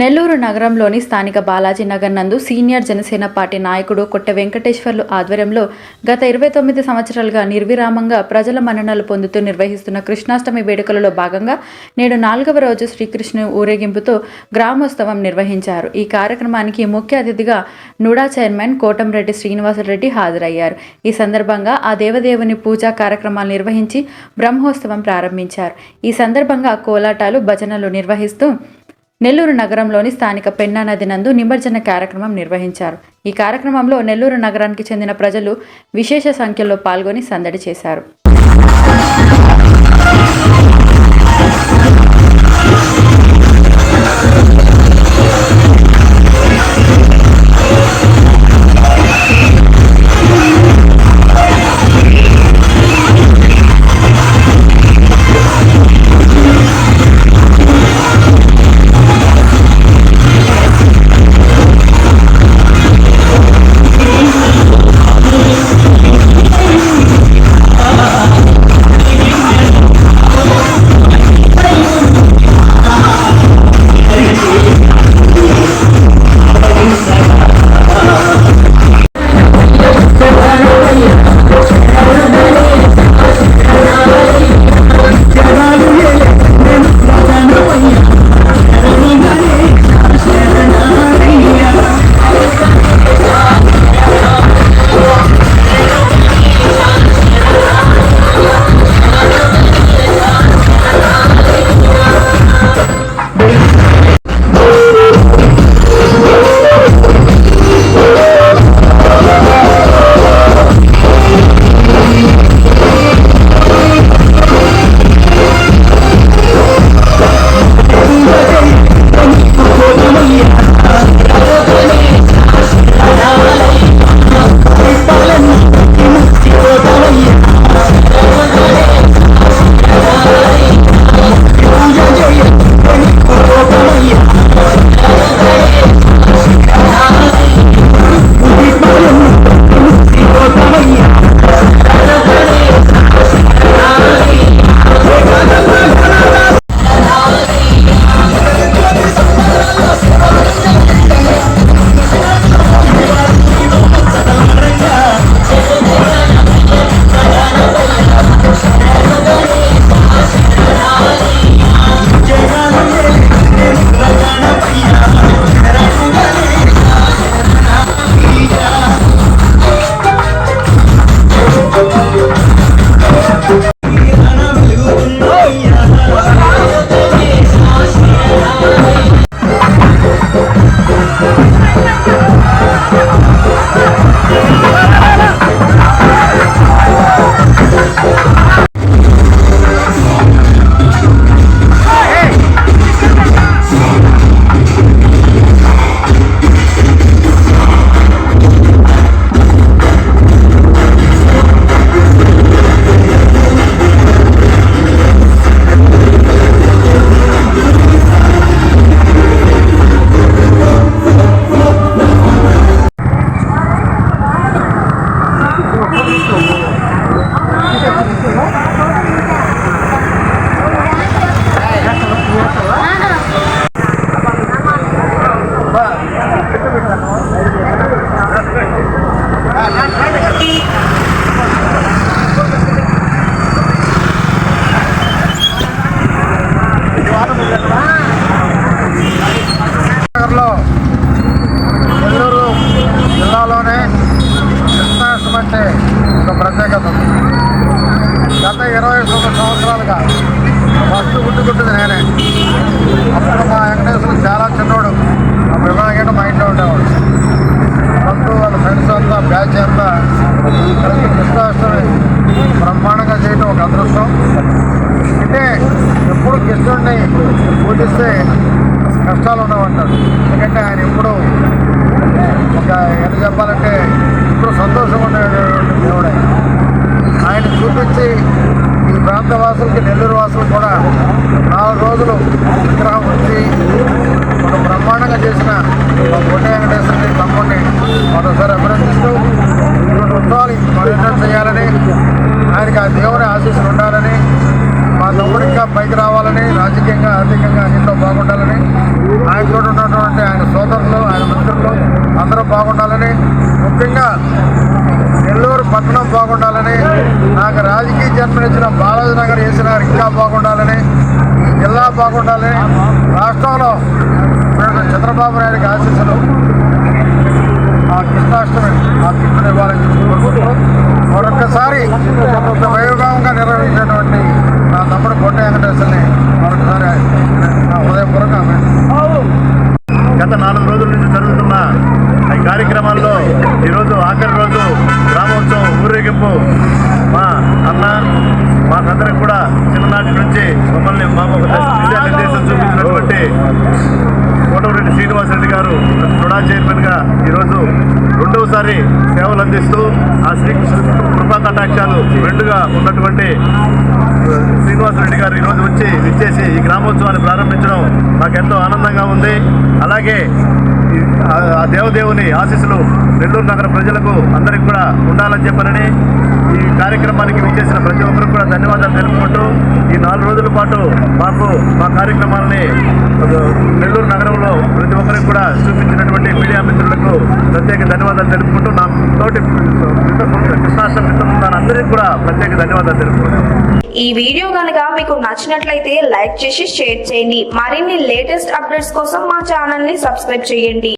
నెల్లూరు నగరంలోని స్థానిక బాలాజీ నగర్ నందు సీనియర్ జనసేన పార్టీ నాయకుడు కొట్ట వెంకటేశ్వర్లు ఆధ్వర్యంలో గత ఇరవై తొమ్మిది సంవత్సరాలుగా నిర్విరామంగా ప్రజల మన్ననలు పొందుతూ నిర్వహిస్తున్న కృష్ణాష్టమి వేడుకలలో భాగంగా నేడు నాలుగవ రోజు శ్రీకృష్ణు ఊరేగింపుతో గ్రామోత్సవం నిర్వహించారు. ఈ కార్యక్రమానికి ముఖ్య అతిథిగా నుడా చైర్మన్ కోటంరెడ్డి శ్రీనివాసరెడ్డి హాజరయ్యారు. ఈ సందర్భంగా ఆ దేవదేవుని పూజా కార్యక్రమాలు నిర్వహించి బ్రహ్మోత్సవం ప్రారంభించారు. ఈ సందర్భంగా కోలాటాలు భజనలు నిర్వహిస్తూ నెల్లూరు నగరంలోని స్థానిక పెన్నా నది నందు నిమజ్జన కార్యక్రమం నిర్వహించారు. ఈ కార్యక్రమంలో నెల్లూరు నగరానికి చెందిన ప్రజలు విశేష సంఖ్యలో పాల్గొని సందడి చేశారు. ఎప్పుడు పూజిస్తే కష్టాలు ఉండవంటారు. ఎందుకంటే ఆయన ఎప్పుడు ఒక ఎంత చెప్పాలంటే ఇప్పుడు సంతోషంగా ఉండేటువంటి దేవుడు. ఆయన చూపించి ఈ ప్రాంత వాసులకి నెల్లూరు వాసులు కూడా నాలుగు రోజులు విగ్రహం ఉంచి ఒక బ్రహ్మాండంగా చేసిన మా కొండ వెంకటేశ్వరుని తమ్ముడిని మరోసారి అభినందిస్తూ ఇటువంటి ఉత్సవాలు మరెన్నో చేయాలని రాజకీయంగా ఆర్థికంగా అన్నింటిలో బాగుండాలని ఆయనతో ఉన్నటువంటి ఆయన సోదరులు ఆయన మిత్రులు అందరూ బాగుండాలని ముఖ్యంగా నెల్లూరు పట్టణం బాగుండాలని నాకు రాజకీయ జన్మనిచ్చిన బాలాజీ నగర్ వేసిన ఇంకా బాగుండాలని జిల్లా బాగుండాలని రాష్ట్రంలో చంద్రబాబు నాయుడికి ఆశిస్తారు ఆ కృష్ణాష్టమి ఆ కృష్ణ ఇవ్వాలని మరొకసారి ఊరేగింపు మా అన్న మాకందరికి కూడా చిన్ననాటి నుంచి మమ్మల్ని మాకు ఒక దిశానిర్దేశం చూపించినటువంటి కోటమిరెడ్డి శ్రీనివాసరెడ్డి గారు రుణా చైర్మన్గా ఈరోజు రెండవసారి సేవలు అందిస్తూ ఆ శ్రీ కృపా కటాక్షాలు రెండుగా ఉన్నటువంటి శ్రీనివాసరెడ్డి గారు ఈరోజు వచ్చి విచ్చేసి ఈ గ్రామోత్సవాన్ని ప్రారంభించడం మాకెంతో ఆనందంగా ఉంది. అలాగే ఆ- దేవదేవుని ఆశీస్సులు నెల్లూరు నగర ప్రజలకు అందరికి కూడా ఉండాలని చెప్పనని ఈ కార్యక్రమానికి విచ్చేసిన ప్రతి ఒక్కరికి కూడా ధన్యవాదాలు తెలుపుకుంటూ ఈ నాలుగు రోజుల పాటు మాకు మా కార్యక్రమాలని నెల్లూరు నగరంలో ప్రతి ఒక్కరికి కూడా చూపించినటువంటి మీడియా మిత్రులకు ప్రత్యేక ధన్యవాదాలు తెలుపుకుంటూ నా తోటి కృష్ణాష్టమి మిత్రులు అందరికీ కూడా ప్రత్యేక ధన్యవాదాలు తెలుపుకుంటూ ఈ వీడియో కనుక మీకు నచ్చినట్లయితే లైక్ చేసి షేర్ చేయండి. మరిన్ని లేటెస్ట్ అప్డేట్స్ కోసం మా ఛానల్ని సబ్స్క్రైబ్ చేయండి.